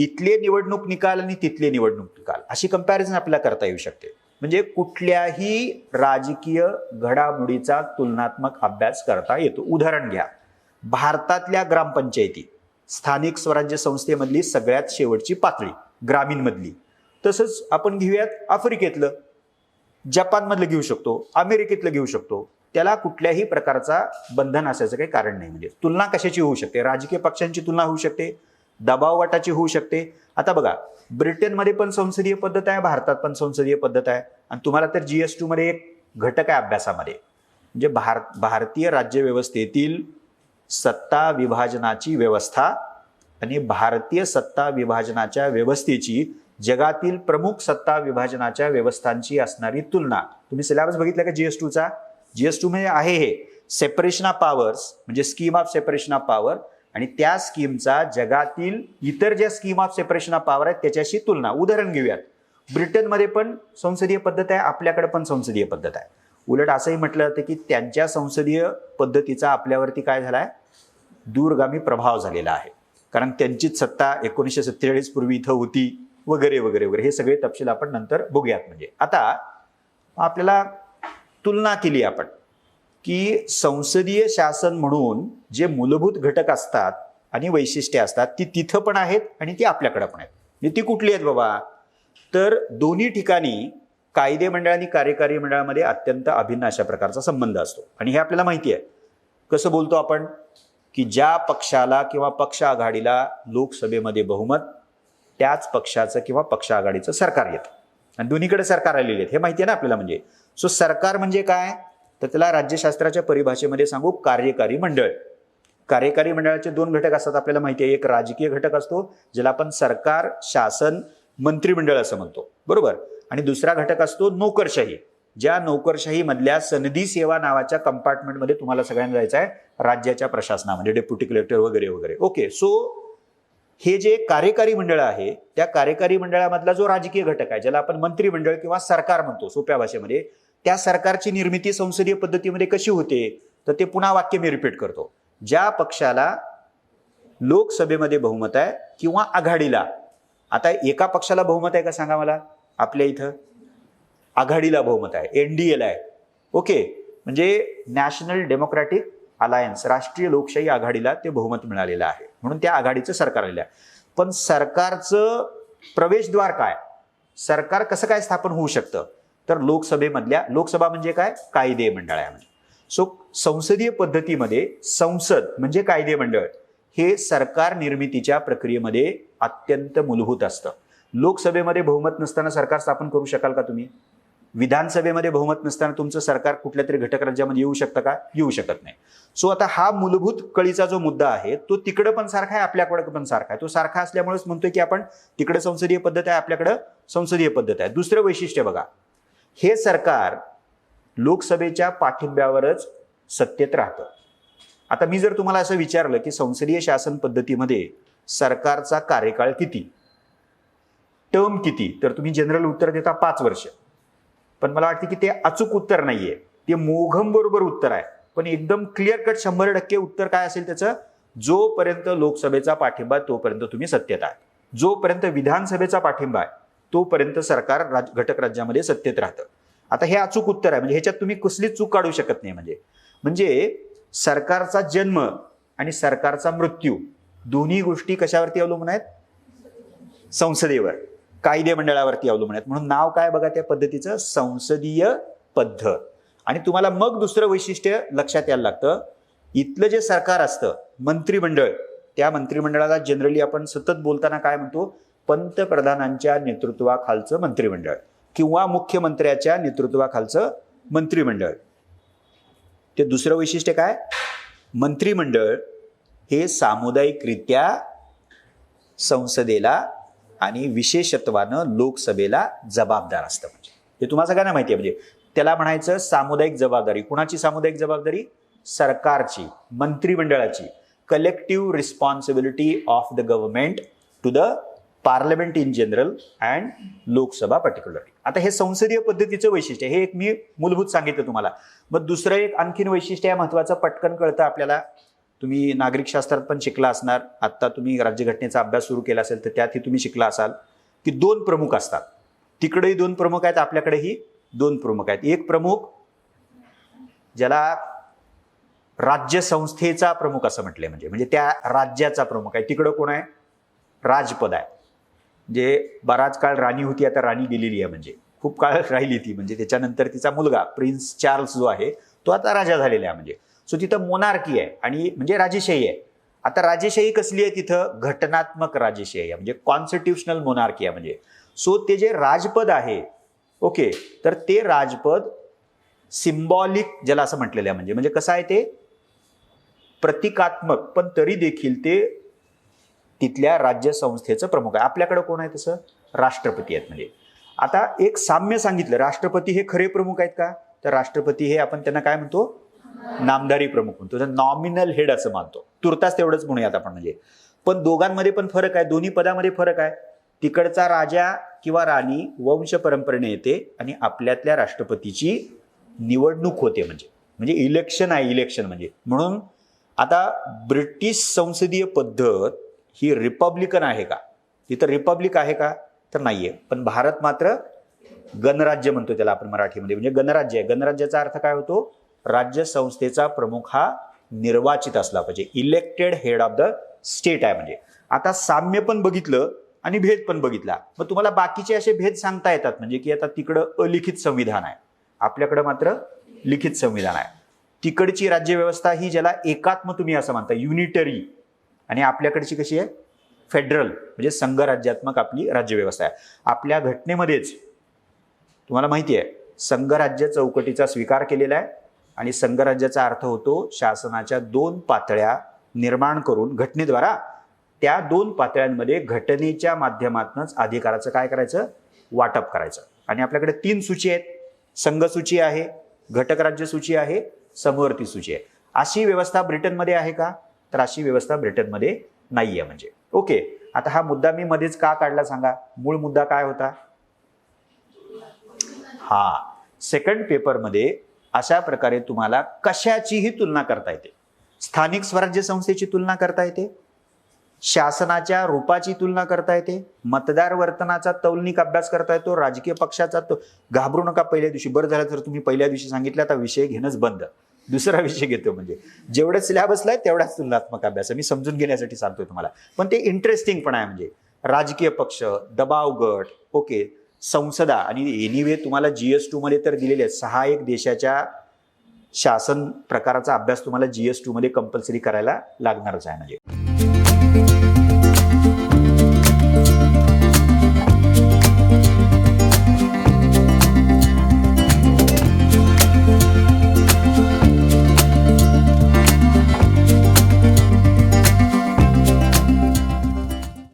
इथले निवडणूक निकाल आणि तिथले निवडणूक निकाल. अशी कंपॅरिझन आपल्याला करता येऊ शकते. म्हणजे कुठल्याही राजकीय घडामोडीचा तुलनात्मक अभ्यास करता येतो. उदाहरण घ्या. भारतातल्या ग्रामपंचायती स्थानिक स्वराज्य संस्थेमधली सगळ्यात शेवटची पातळी ग्रामीणमधली. तसंच आपण घेऊयात आफ्रिकेतलं. जपानमधलं घेऊ शकतो अमेरिकेतलं घेऊ शकतो. त्याला कुठल्याही प्रकारचा बंधन असायचं काही कारण नाही. म्हणजे तुलना कशाची होऊ शकते? राजकीय पक्षांची तुलना होऊ शकते. दबाव वाटाची होऊ शकते. आता बघा ब्रिटनमध्ये पण संसदीय पद्धत आहे भारतात पण संसदीय पद्धत आहे. आणि तुम्हाला तर जीएस टू मध्ये एक घटक आहे अभ्यासामध्ये. म्हणजे भारत भारतीय राज्यव्यवस्थेतील सत्ता विभाजनाची व्यवस्था आणि भारतीय सत्ता विभाजनाच्या व्यवस्थेची जगातील प्रमुख सत्ता विभाजनाच्या व्यवस्थांची असणारी तुलना. तुम्ही सिलेबस बघितला का जीएस टूचा जीएस टू म्हणजे आहे हे. सेपरेशन ऑफ पॉवर्स म्हणजे scheme of separation of power आणि त्या स्कीमचा जगातील इतर ज्या scheme of separation of power आहेत त्याच्याशी तुलना. उदाहरण घेऊयात. ब्रिटनमध्ये पण संसदीय पद्धत आहे आपल्याकडे पण संसदीय पद्धत आहे. उलट असंही म्हटलं जातं की त्यांच्या संसदीय पद्धतीचा आपल्यावरती काय झाला आहे दूरगामी प्रभाव झालेला आहे. कारण त्यांचीच सत्ता एकोणीसशे सत्तेचाळीस पूर्वी इथं होती वगैरे वगैरे वगैरे. हे सगळे तपशील आपण नंतर बघूयात म्हणजे. आता आपल्याला तुलना केली आपण. की संसदीय शासन म्हणून जे मूलभूत घटक असतात आणि वैशिष्ट्ये असतात ती तिथं पण आहेत आणि ती आपल्याकडं पण आहेत. म्हणजे ती कुठली आहेत बाबा? तर दोन्ही ठिकाणी कायदे मंडळ आणि कार्यकारी मंडळामध्ये अत्यंत अभिन्न अशा प्रकारचा संबंध असतो. आणि हे आपल्याला माहिती आहे. कसं बोलतो आपण? की ज्या पक्षाला किंवा पक्ष आघाडीला लोकसभेमध्ये बहुमत त्याच पक्षाचं किंवा पक्ष आघाडीचं सरकार येतं. आणि दोन्हीकडे सरकार आलेले आहेत. हे माहिती आहे ना आपल्याला म्हणजे? सो सरकार म्हणजे काय? तर त्याला राज्यशास्त्राच्या परिभाषेमध्ये सांगू कार्यकारी मंडळ. कार्यकारी मंडळाचे दोन घटक असतात आपल्याला माहिती आहे. एक राजकीय घटक असतो ज्याला आपण सरकार शासन मंत्रिमंडळ असं म्हणतो. बरोबर? आणि दुसरा घटक असतो नोकरशाही. ज्या नोकरशाही मधल्या सनदी सेवा नावाच्या कंपार्टमेंटमध्ये तुम्हाला सगळ्यांना जायचं आहे राज्याच्या प्रशासनामध्ये डेप्युटी कलेक्टर वगैरे वगैरे. ओके सो हे जे कार्यकारी मंडळ आहे त्या कार्यकारी मंडळामधला जो राजकीय घटक आहे ज्याला आपण मंत्रिमंडळ किंवा सरकार म्हणतो सोप्या भाषेमध्ये त्या सरकारची निर्मिती संसदीय पद्धतीमध्ये कशी होते तर ते पुन्हा वाक्य मी रिपीट करतो. ज्या पक्षाला लोकसभेमध्ये बहुमत आहे किंवा आघाडीला आता एका पक्षाला बहुमत आहे का सांगा मला आपल्या इथं? आघाडीला बहुमत आहे एनडीएला आहे. ओके म्हणजे नॅशनल डेमोक्रॅटिक अलायन्स राष्ट्रीय लोकशाही आघाडीला ते बहुमत मिळालेलं आहे. म्हणून त्या आघाडीचं सरकार आलेलं आहे. पण सरकारचं प्रवेशद्वार काय? सरकार कसं काय स्थापन होऊ शकतं? तर लोकसभेमधल्या लोकसभा म्हणजे काय? कायदे मंडळामध्ये. सो संसदीय पद्धतीमध्ये संसद म्हणजे कायदे मंडळ हे सरकार निर्मितीच्या प्रक्रियेमध्ये अत्यंत मूलभूत असतं. लोकसभेमध्ये बहुमत नसताना सरकार स्थापन करू शकाल का तुम्ही? विधानसभेमध्ये बहुमत नसताना तुमचं सरकार कुठल्या तरी घटक राज्यामध्ये येऊ शकतं का? येऊ शकत नाही. सो आता हा मूलभूत कळीचा जो मुद्दा आहे तो तिकडं पण सारखा आहे आपल्याकडे पण सारखा आहे. तो सारखा असल्यामुळेच म्हणतोय की आपण तिकडे संसदीय पद्धत आहे आपल्याकडं संसदीय पद्धत आहे. दुसरं वैशिष्ट्य बघा. हे सरकार लोकसभेच्या पाठिंब्यावरच सत्तेत राहतं. आता मी जर तुम्हाला असं विचारलं की संसदीय शासन पद्धतीमध्ये सरकारचा कार्यकाळ किती? टर्म किती? तर तुम्ही जनरल उत्तर देता पाच वर्ष. पण मला वाटतं की ते अचूक उत्तर नाहीये. ते मोघम बरोबर उत्तर आहे. पण एकदम क्लिअर कट शंभर टक्के उत्तर काय असेल त्याचं? जोपर्यंत लोकसभेचा पाठिंबा आहे, तोपर्यंत तुम्ही सत्तेत आहे जोपर्यंत विधानसभेचा पाठिंबा आहे तोपर्यंत सरकार राज घटक राज्यामध्ये सत्तेत राहतं. आता हे अचूक उत्तर आहे. म्हणजे ह्याच्यात तुम्ही कसली चूक काढू शकत नाही म्हणजे. म्हणजे सरकारचा जन्म आणि सरकारचा मृत्यू दोन्ही गोष्टी कशावरती अवलंबून आहेत? संसदेवर कायदे मंडळावरती अवलंबून आहेत. म्हणून नाव काय बघा त्या पद्धतीचं? संसदीय पद्धत. आणि तुम्हाला मग दुसरं वैशिष्ट्य लक्षात यायला लागतं. इथलं जे सरकार असतं मंत्रिमंडळ त्या मंत्रिमंडळाला जनरली आपण सतत बोलताना काय म्हणतो? पंतप्रधानांच्या नेतृत्वाखालचं मंत्रिमंडळ किंवा मुख्यमंत्र्याच्या नेतृत्वाखालचं मंत्रिमंडळ. ते दुसरं वैशिष्ट्य काय? मंत्रिमंडळ हे सामुदायिकरित्या संसदेला आणि विशेषत्वानं लोकसभेला जबाबदार असतं म्हणजे. हे तुम्हाला सगळ्यांना माहिती आहे म्हणजे. त्याला म्हणायचं सामुदायिक जबाबदारी. कुणाची सामुदायिक जबाबदारी? सरकारची मंत्रिमंडळाची. Collective responsibility of the government to the parliament in general and Lok Sabha particularly आता हे संसदीय पद्धतीचं वैशिष्ट्य हे एक मी मूलभूत सांगितलं तुम्हाला. मग दुसरं एक आणखीन वैशिष्ट्य आहे महत्वाचं पटकन कळतं आपल्याला. तुम्ही नागरिक शास्त्रात पण शिकला असणार. आत्ता तुम्ही राज्यघटनेचा अभ्यास सुरू केला असेल तर त्यातही तुम्ही शिकला असाल. की दोन प्रमुख असतात. तिकडेही दोन प्रमुख आहेत आपल्याकडेही दोन प्रमुख आहेत. एक प्रमुख ज्याला राज्य संस्थेचा प्रमुख असं म्हटलंय म्हणजे. म्हणजे त्या राज्याचा प्रमुख आहे. तिकडं कोण आहे? राजपद आहे. म्हणजे बराच काळ राणी होती आता राणी गेलेली आहे म्हणजे. खूप काळ राहिली ती म्हणजे त्याच्यानंतर तिचा मुलगा प्रिन्स चार्ल्स जो आहे तो आता राजा झालेला आहे म्हणजे. सो तिथं मोनार्की आहे आणि म्हणजे राजेशाही आहे. आता राजेशाही कसली आहे तिथं? घटनात्मक राजेशाही आहे म्हणजे कॉन्स्टिट्युशनल मोनार्की आहे म्हणजे. सो ते जे राजपद आहे ओके तर ते राजपद सिम्बॉलिक ज्याला असं म्हटलेलं आहे म्हणजे. म्हणजे कसं आहे ते? प्रतिकात्मक पण तरी देखील ते तिथल्या राज्य संस्थेचं प्रमुख आहे. आपल्याकडं कोण आहे तसं? राष्ट्रपती आहेत म्हणजे. आता एक साम्य सांगितलं राष्ट्रपती हे खरे प्रमुख आहेत का? तर राष्ट्रपती हे आपण त्यांना काय म्हणतो? नामदारी प्रमुख म्हणतो. तर नॉमिनल हेड असं मानतो. तुर्तास तेवढंच म्हणूयात आपण म्हणजे. पण दोघांमध्ये पण फरक आहे. दोन्ही पदामध्ये फरक आहे. तिकडचा राजा किंवा राणी वंश परंपरेने येते आणि आपल्यातल्या राष्ट्रपतीची निवडणूक होते म्हणजे. म्हणजे इलेक्शन आहे इलेक्शन म्हणजे. म्हणून आता ब्रिटिश संसदीय पद्धत ही रिपब्लिकन आहे का? तिथं रिपब्लिक आहे का? तर नाही आहे पण भारत मात्र गणराज्य म्हणतो त्याला आपण मराठीमध्ये. म्हणजे गणराज्य आहे. गणराज्याचा अर्थ काय होतो? राज्य संस्थेचा प्रमुख हा निर्वाचित असला पाहिजे. Elected head of the state आहे म्हणजे. आता साम्य पण बघितलं आणि भेद पण बघितला. मग तुम्हाला बाकीचे असे भेद सांगता येतात. म्हणजे की आता तिकडं अलिखित संविधान आहे. आपल्याकडं मात्र लिखित संविधान आहे. तिकडची राज्यव्यवस्था ही ज्याला एकात्म तुम्ही असं म्हणता युनिटरी आणि आपल्याकडची कशी आहे? फेडरल म्हणजे संघराज्यात्मक आपली राज्यव्यवस्था आहे. आपल्या घटनेमध्येच तुम्हाला माहिती आहे संघराज्य चौकटीचा स्वीकार केलेला आहे आणि संघराज्याचा अर्थ होतो शासनाच्या दोन पातळ्या निर्माण करून घटनेद्वारा. त्या दोन पातळ्यांमध्ये घटनेच्या माध्यमातूनच अधिकाराचं काय करायचं? वाटप करायचं. आणि आपल्याकडे तीन सूची आहेत. संघ सूची आहे घटक राज्य सूची आहे समवर्ती सूची आहे. अशी व्यवस्था ब्रिटनमध्ये आहे का? तर अशी व्यवस्था ब्रिटनमध्ये नाही आहे म्हणजे. ओके आता हा मुद्दा मी मध्येच का काढला सांगा? मूळ मुद्दा काय होता? हा सेकंड पेपरमध्ये अशा प्रकारे तुम्हाला कशाचीही तुलना करता येते. स्थानिक स्वराज्य संस्थेची तुलना करता येते. शासनाच्या रूपाची तुलना करता येते. मतदार वर्तनाचा तौलनिक अभ्यास करता येतो. राजकीय पक्षाचा तो घाबरू नका पहिल्या दिवशी. बरं झालं तर तुम्ही पहिल्या दिवशी सांगितलं आता विषय घेणंच बंद. दुसरा विषय घेतो म्हणजे जेवढं सिलेबसला आहे तेवढाच तुलनात्मक अभ्यास आहे. मी समजून घेण्यासाठी सांगतोय तुम्हाला. पण ते इंटरेस्टिंग पण आहे म्हणजे राजकीय पक्ष दबाव गट ओके संसदा आणि एनिवे तुम्हाला जी एस टूमध्ये तर दिलेले आहेत. सहा एक देशाच्या शासन प्रकाराचा अभ्यास तुम्हाला जी एस टूमध्ये कंपल्सरी करायला लागणारच आहे म्हणजे.